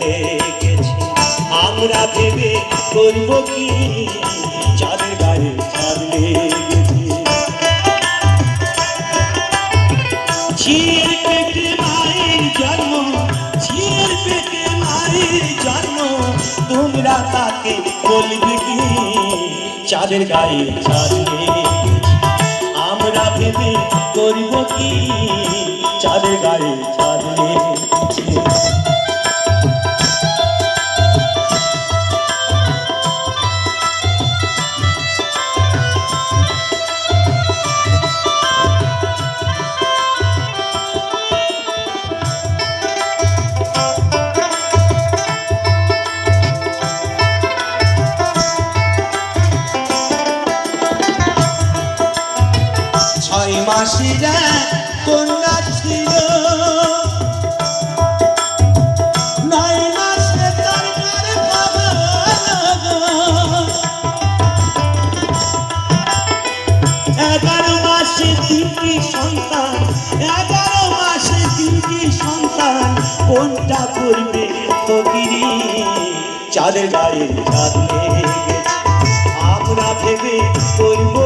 লেগেছে। আমরা ভেবে করব কি? চাঁদের গায়ে চাঁদ লেগেছে? তোমরা তাকে চাঁদের গায়ে আমরা ভেবে করব কি? চাঁদের গায়ে ছয় মাসের কন্যা ছিল। এগারো মাসে তিনটি সন্তান, এগারো মাসে তিনটি সন্তান, কোনটা করবে ফকিরি? চাঁদের গায়ে আমরা ভেবে করব